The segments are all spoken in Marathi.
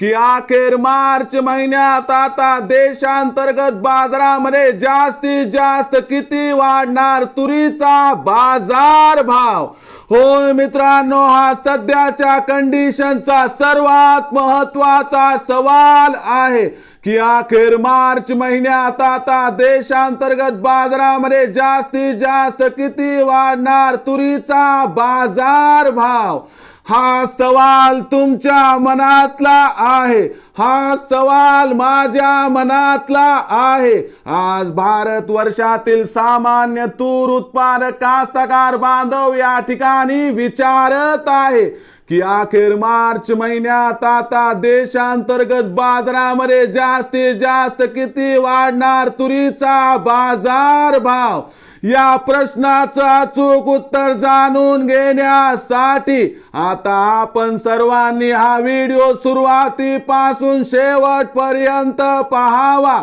की अखेर मार्च महिन्यात आता देशांतर्गत बाजारामध्ये जास्तीत जास्त किती वाढणार तुरीचा बाजार भाव? होय मित्रांनो हा सध्याच्या कंडिशनचा सर्वात महत्त्वाचा सवाल आहे की अखेर मार्च महिन्यात आता देशांतर्गत बाजारामध्ये जास्तीत जास्त किती वाढणार तुरीचा बाजार भाव? हा सवाल तुमच्या मनातला आहे. हा सवाल माझ्या मनातला आहे. आज भारत वर्षातील सामान्य तूर उत्पादक कास्तकार बांधव या ठिकाणी विचारत आहे. की अखेर मार्च महिन्यात आता देशांतर्गत बाजारामध्ये जास्तीत जास्त किती वाढणार तुरीचा बाजार भाव? या प्रश्नाचं अचूक उत्तर जाणून घेण्यासाठी आता आपण सर्वांनी हा व्हिडिओ सुरुवातीपासून शेवटपर्यंत पाहावा.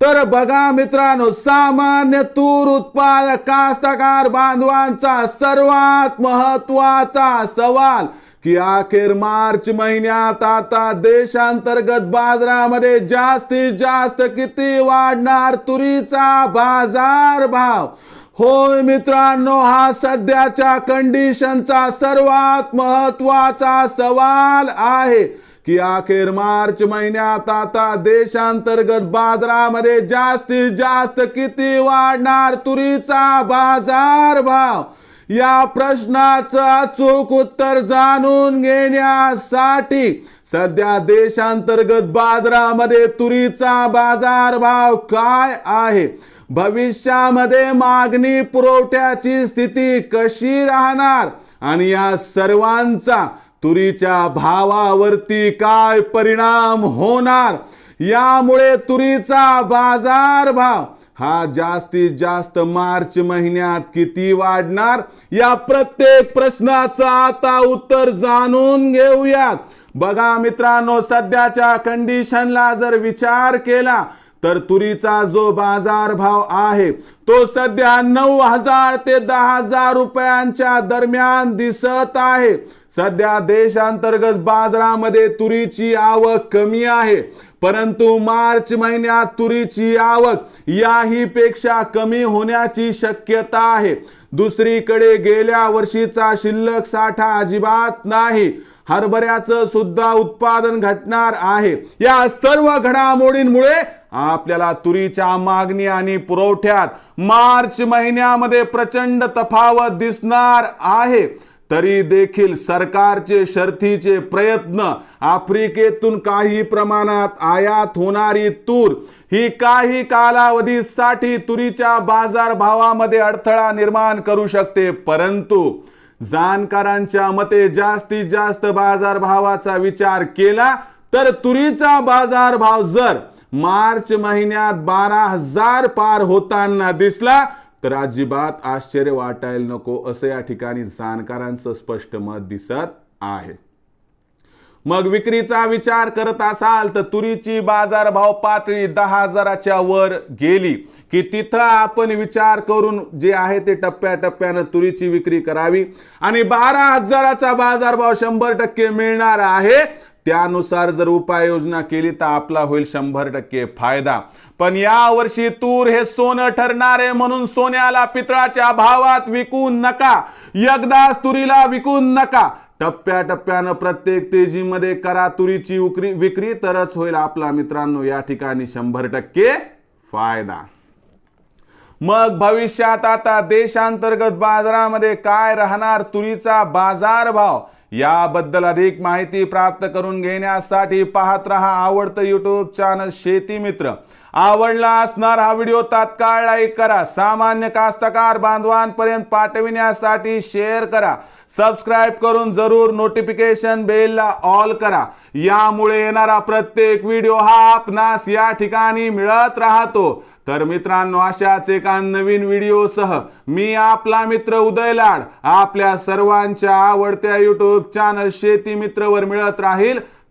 तर बघा मित्रांनो सामान्य तूर उत्पादक कास्तकार बांधवांचा सर्वात महत्त्वाचा सवाल की अखेर मार्च महिन्यात आता देशांतर्गत बाजारामध्ये जास्तीत जास्त किती वाढणार तुरीचा बाजार भाव? होय मित्रांनो हा सध्याच्या कंडिशनचा सर्वात महत्त्वाचा सवाल आहे. की अखेर मार्च महिन्यात आता देशांतर्गत बाजारामध्ये जास्तीत जास्त किती वाढणार तुरीचा बाजार भाव? या प्रश्नाचं अचूक उत्तर जाणून घेण्यासाठी सध्या देशांतर्गत बाजारामध्ये तुरीचा बाजार भाव काय आहे? भविष्यामध्ये मागणी पुरवठ्याची स्थिती कशी राहणार? आणि या सर्वांचा तुरीच्या भावावरती काय परिणाम होणार? यामुळे तुरीचा बाजार भाव हा जास्तीत जास्त मार्च महिन्यात किती वाढणार? या प्रत्येक प्रश्नाचं आता उत्तर जाणून घेऊयात. बघा मित्रांनो सध्याच्या कंडिशनला जर विचार केला तर तुरीचा जो बाजार भाव आहे तो सध्या नऊ हजार ते दहा हजार रुपयांच्या दरम्यान दिसत आहे. सध्या देशांतर्गत बाजारामध्ये तुरीची आवक कमी आहे परंतु मार्च महिन्यात तुरीची आवक याही पेक्षा कमी होण्याची शक्यता आहे. दुसरीकडे गेल्या वर्षीचा शिल्लक साठा अजिबात नाही. हरभऱ्याचं सुद्धा उत्पादन घटणार आहे. या सर्व घडामोडींमुळे आपल्याला तुरीच्या मागणी आणि पुरवठ्यात मार्च महिन्यामध्ये प्रचंड तफावत दिसणार आहे. तरी देखील सरकारचे शर्थीचे प्रयत्न आफ्रिकेतून काही प्रमाणात आयात होणारी तूर ही काही कालावधीसाठी तुरीच्या बाजारभावामध्ये अडथळा निर्माण करू शकते. परंतु जाणकारांच्या मते जास्तीत जास्त बाजारभावाचा विचार केला तर तुरीचा बाजारभाव जर मार्च महिन्यात बारा हजार पार होताना दिसला तर अजिबात आश्चर्य वाटायला नको असं या ठिकाणी जाणकारांचं स्पष्ट मत दिसत आहे. मग विक्रीचा विचार करत असाल तर तुरीची बाजारभाव पातळी दहा हजाराच्या वर गेली. की तिथं आपण विचार करून जे आहे ते टप्प्याटप्प्यानं तुरीची विक्री करावी. आणि बारा हजाराचा बाजारभाव शंभर टक्के मिळणार आहे. त्यानुसार जर उपाययोजना केली तर आपला होईल शंभर टक्के फायदा. पण या वर्षी तूर हे सोनं ठरणार आहे म्हणून सोन्याला पितळाच्या भावात विकू नका. एकदाच तुरीला विकू नका. टप्प्याटप्प्यानं प्रत्येक तेजीमध्ये करा तुरीची उकरी विक्री तरच होईल आपला मित्रांनो. या ठिकाणी शंभर टक्के फायदा. मग भविष्यात आता देशांतर्गत बाजारामध्ये काय राहणार तुरीचा बाजारभाव? याबद्दल अधिक माहिती प्राप्त करून घेण्यासाठी पाहत रहा आवडतं युट्यूब चॅनल शेती मित्र. आवडला असणार हा व्हिडिओ तात्काळ लाईक करा. सामान्य कास्तकार बांधवांपर्यंत पाठविण्यासाठी शेअर करा. सबस्क्राईब करून जरूर नोटिफिकेशन बेलला ऑल करा. यामुळे येणारा प्रत्येक व्हिडिओ हा आपणास या ठिकाणी मिळत राहतो. तर मित्रांनो अशाच एका नवीन व्हिडिओसह मी आपला मित्र उदय लाड आपल्या सर्वांच्या आवडत्या युट्यूब चॅनल शेती मित्रवर मिळत राहील.